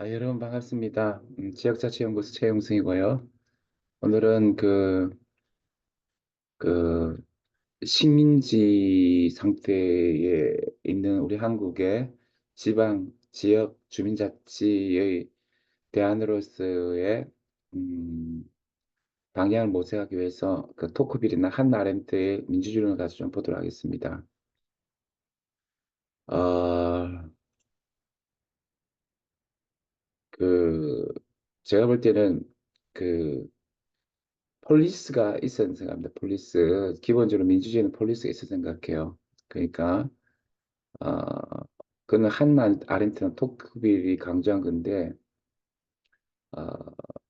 아, 여러분 반갑습니다. 음, 지역자치연구소 최용승이고요. 오늘은 그, 그 식민지 상태에 있는 우리 한국의 지방, 지역, 주민자치의 대안으로서의 음, 방향을 모색하기 위해서 그 토크빌이나 한나 아렌트의 민주주의론을 가지고 좀 보도록 하겠습니다. 어, 그 제가 볼 때는 그 폴리스가 있었는 생각합니다. 폴리스. 기본적으로 민주주의는 폴리스가 있어 생각해요. 그러니까, 어, 그는 한나 아렌트나 토크빌이 강조한 건데, 어,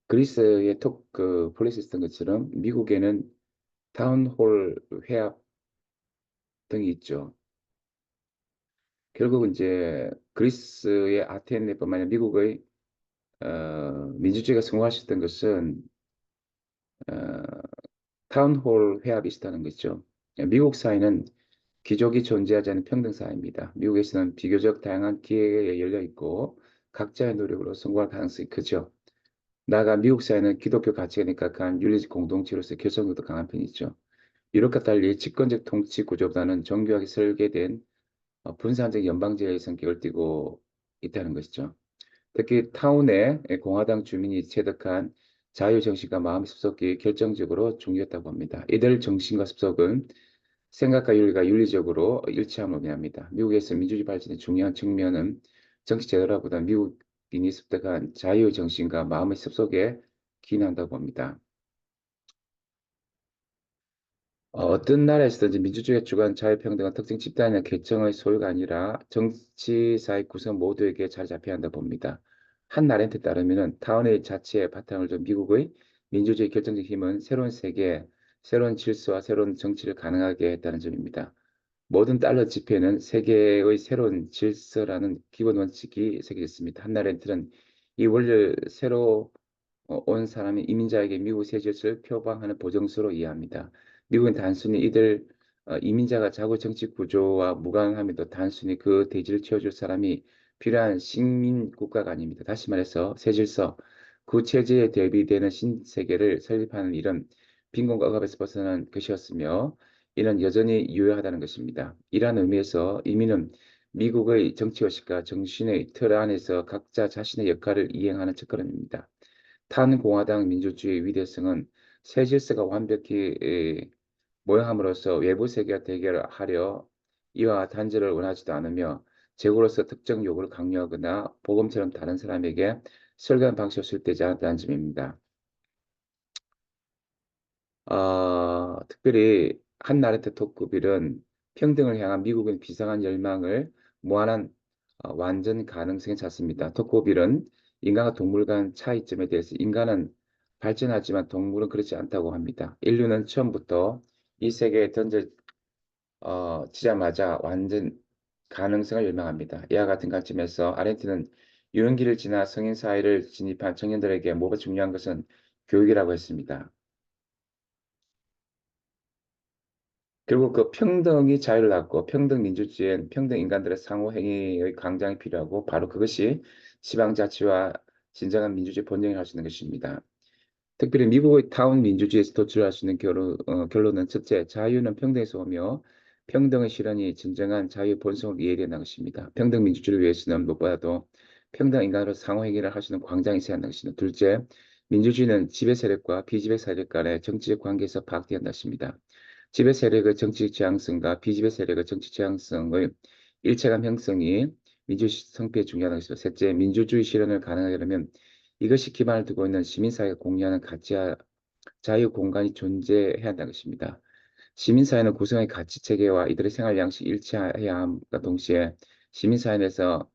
그리스의 톡, 그, 폴리스 있었던 것처럼 미국에는 타운홀 회합 등이 있죠. 결국 이제 그리스의 아테네뿐만 아니라 미국의 어, 민주주의가 성공할 수 있던 것은 어, 타운홀 회합이 있었다는 거죠. 미국 사회는 귀족이 존재하지 않는 평등 사회입니다. 미국에서는 비교적 다양한 기회가 열려 있고 각자의 노력으로 성공할 가능성이 크죠. 나아가 미국 사회는 기독교 가치가 입각한 윤리적 공동체로서 결속력도 강한 편이죠. 유럽과 달리 집권적 통치 구조보다는 정교하게 설계된 어, 분산적 연방제의 성격을 띠고 있다는 것이죠. 특히 타운의 공화당 주민이 체득한 자유정신과 마음 습속이 결정적으로 중요했다고 봅니다. 이들 정신과 습속은 생각과 윤리가 윤리적으로 일치함을 의미합니다. 미국에서 민주주의 발전의 중요한 측면은 정치 제도라보다 미국인이 습득한 자유 정신과 마음의 습속에 기인한다고 봅니다. 어, 떤 나라에서든지 민주주의가 주관 자유평등은 특정 집단이나 계층의 소유가 아니라 정치 사회 구성 모두에게 자리 잡혀야 한다 봅니다. 한 나렌트 따르면 타운의 자치의 바탕을 둔 미국의 민주주의 결정적 힘은 새로운 세계, 새로운 질서와 새로운 정치를 가능하게 했다는 점입니다. 모든 달러 지폐는 세계의 새로운 질서라는 기본 원칙이 새겨졌습니다. 한 나 렌트는 이 원리를 새로 어, 온 사람이 이민자에게 미국 새 질서를 표방하는 보정서로 이해합니다. 미국은 단순히 이들 어, 이민자가 자국 정치 구조와 무관함에도 단순히 그 대지를 채워줄 사람이 필요한 식민 국가가 아닙니다. 다시 말해서 새 질서, 그 체제에 대비되는 신세계를 설립하는 일은 빈곤과 억압에서 벗어난 것이었으며 이는 여전히 유효하다는 것입니다. 이러한 의미에서 이민은 미국의 정치의식과 정신의 틀 안에서 각자 자신의 역할을 이행하는 첫걸음입니다. 탄공화당 민주주의의 위대성은 새 질서가 완벽히 모형함으로써 외부 세계와 대결하려 이와 단절을 원하지도 않으며 제고로서 특정 요구를 강요하거나 복음처럼 다른 사람에게 설계한 방식을 쓸때지 않았다는 점입니다. 어, 특별히 한나레트 토크빌은 평등을 향한 미국의 비상한 열망을 무한한 어, 완전 가능성에 찾습니다. 토크빌은 인간과 동물 간 차이점에 대해서 인간은 발전하지만 동물은 그렇지 않다고 합니다. 인류는 처음부터 이 세계에 던져지자마자 어, 완전 가능성을 열망합니다. 이와 같은 관점에서 아렌트는 유년기를 지나 성인 사회를 진입한 청년들에게 무엇보다 중요한 것은 교육이라고 했습니다. 결국 그 평등이 자유를 낳고 평등 민주주의엔 평등 인간들의 상호 행위의 강장이 필요하고 바로 그것이 지방자치와 진정한 민주주의 본령이 할 수 있는 것입니다. 특별히 미국의 타운 민주주의에서 도출할 수 있는 결론, 어, 결론은 첫째, 자유는 평등에서 오며 평등의 실현이 진정한 자유 본성을 이해된다는 것입니다. 평등 민주주의를 위해서는 무엇보다도 평등 인간으로 상호행위를 할 수 있는 광장이 있어야 한다는 것입니다. 둘째, 민주주의는 지배 세력과 비지배 세력 간의 정치적 관계에서 파악된다 것입니다. 지배 세력의 정치 지향성과 비지배 세력의 정치 지향성의 일체감 형성이 민주주의 성패에 중요하다는 것입니다. 셋째, 민주주의 실현을 가능하게 하려면 이것이 기반을 두고 있는 시민사회가 공유하는 가치와 자유 공간이 존재해야 한다는 것입니다. 시민사회는 구성의 가치 체계와 이들의 생활 양식이 일치해야 함과 동시에 시민사회 내에서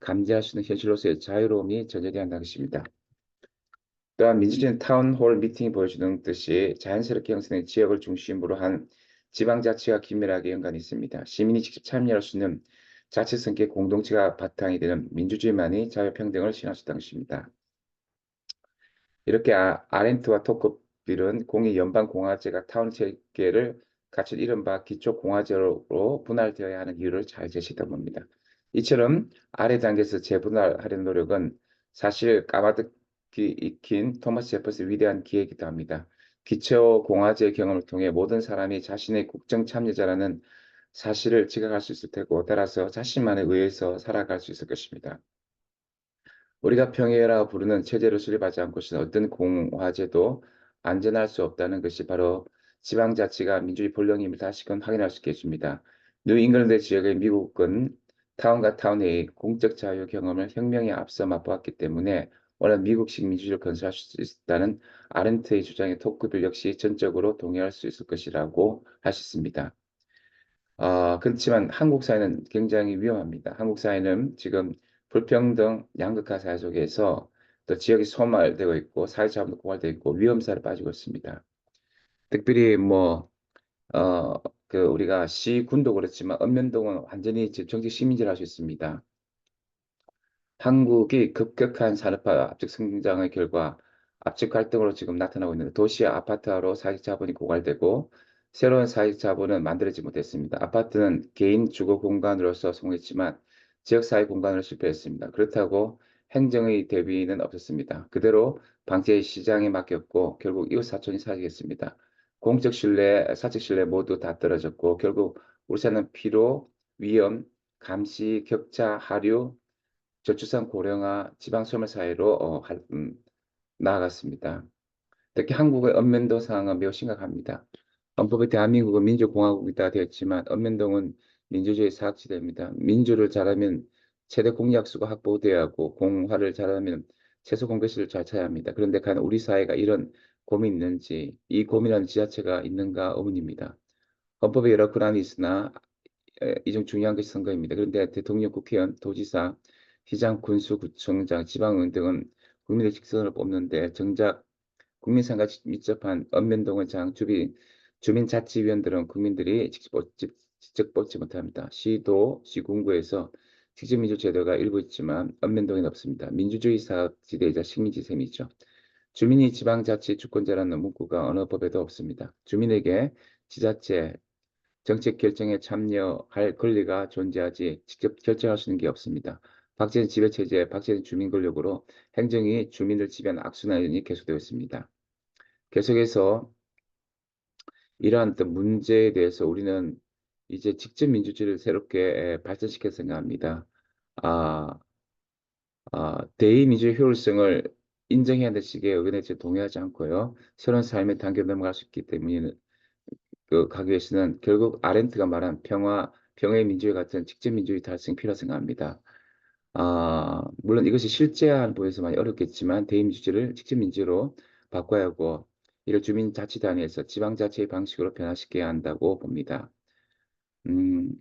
감지할 수 있는 현실로서의 자유로움이 전제되어야 한다는 것입니다. 또한 민주주의는 타운홀 미팅이 보여주는 듯이 자연스럽게 형성된 지역을 중심으로 한 지방자치와 긴밀하게 연관이 있습니다. 시민이 직접 참여할 수 있는 자치 성격 공동체가 바탕이 되는 민주주의만이 자유평등을 실현할 수 있다는 것입니다. 이렇게 아, 아렌트와 토크빌은 공의 연방공화제가 타운 체계를 갖춘 이른바 기초공화제로 분할되어야 하는 이유를 잘 제시했다 봅니다. 이처럼 아래 단계에서 재분할하려는 노력은 사실 까마득히 익힌 토마스 제퍼슨의 위대한 기회이기도 합니다. 기초공화제 경험을 통해 모든 사람이 자신의 국정 참여자라는 사실을 지각할 수 있을 테고 따라서 자신만에 의해서 살아갈 수 있을 것입니다. 우리가 평화라고 부르는 체제를 수립하지 않고서는 어떤 공화제도 안전할 수 없다는 것이 바로 지방자치가 민주주의 본령임을 다시금 확인할 수 있게 해줍니다. 뉴 잉글랜드 지역의 미국은 타운과 타운의 공적 자유 경험을 혁명에 앞서 맛보았기 때문에 원래 미국식 민주주의를 건설할 수 있다는 아렌트의 주장에 토크빌 역시 전적으로 동의할 수 있을 것이라고 있습니다. 어, 그렇지만 한국 사회는 굉장히 위험합니다. 한국 사회는 지금 불평등 양극화 사회 속에서 또 지역이 소멸되고 있고 사회자본도 고갈되고 있고 위험사를 빠지고 있습니다. 특별히 뭐 어, 그 우리가 시군도 그렇지만 읍면동은 완전히 정치 시민지를 할수 있습니다. 한국이 급격한 산업화 압축 성장의 결과 압축 갈등으로 지금 나타나고 있는데 도시 아파트화로 사회적 자본이 고갈되고 새로운 사회적 자본은 만들어지지 못했습니다. 아파트는 개인 주거 공간으로서 성공했지만 지역사회 공간으로 실패했습니다. 그렇다고 행정의 대비는 없었습니다. 그대로 방제 시장에 맡겼고 결국 이웃 사촌이 사라지겠습니다. 공적 신뢰, 사적 신뢰 모두 다 떨어졌고 결국 사는 피로, 위험, 감시, 격차, 하류, 저출산 고령화, 지방 소멸 사회로 어, 할, 음, 나아갔습니다. 특히 한국의 읍면동 상황은 매우 심각합니다. 헌법에 대한민국은 민주공화국이다 되었지만 읍면동은 민주주의 사각지대입니다. 민주를 잘하면 최대 공약수가 확보되어야 하고 공화를 잘하면 최소 공개수를 잘 찾아야 합니다. 그런데 과연 우리 사회가 이런 고민이 있는지 이 고민하는 지자체가 있는가 의문입니다. 헌법에 여러 권한이 있으나 이 중 중요한 것이 선거입니다. 그런데 대통령, 국회의원, 도지사, 시장, 군수, 구청장, 지방의원 등은 국민의 직선을 뽑는데 정작 국민생활 밀접한 읍면동의 장 주비 주민자치위원들은 국민들이 직접, 직접 뽑지 못합니다. 시도, 시군구에서 직접민주 제도가 일부 있지만 읍면동에는 없습니다. 민주주의 사지대이자 식민지 셈이죠. 주민이 지방자치 주권자라는 문구가 어느 법에도 없습니다. 주민에게 지자체 정책 결정에 참여할 권리가 존재하지 직접 결정할 수 있는 게 없습니다. 박제된 지배체제, 박제된 주민 권력으로 행정이 주민을 지배하는 악순환이 계속되고 있습니다. 계속해서 이러한 문제에 대해서 우리는 이제 직접 민주주의를 새롭게 발전시켜 생각합니다. 아, 아, 대의 민주주의 효율성을 인정해야 될 시기에 의견에 동의하지 않고요. 새로운 삶의 단계로 넘어갈 수 있기 때문에 그 가기 위해서는 결국 아렌트가 말한 평화, 평화의 민주주의 같은 직접 민주주의 달성이 필요하다고 생각합니다. 아, 물론 이것이 실제한 부분에서 많이 어렵겠지만 대의민주주의를 직접 민주로 바꿔야 하고 이를 주민자치단위에서 지방자치의 방식으로 변화시켜야 한다고 봅니다. 음,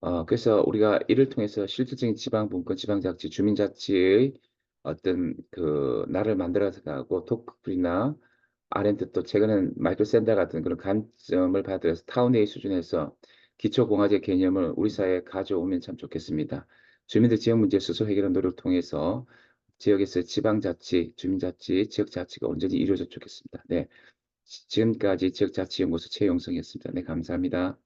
어, 그래서 우리가 이를 통해서 실질적인 지방 분권, 지방자치, 주민자치의 어떤 그 나를 만들어서 가고 토크풀이나 아렌트 또 최근엔 마이클 샌더 같은 그런 관점을 받아서 타운웨이 수준에서 기초공화제 개념을 우리 사회에 가져오면 참 좋겠습니다. 주민들 지역 문제 스스로 해결하는 노력을 통해서 지역에서 지방자치, 주민자치, 지역자치가 온전히 이루어졌 좋겠습니다. 네. 지금까지 지역자치연구소 최용성이었습니다. 네, 감사합니다.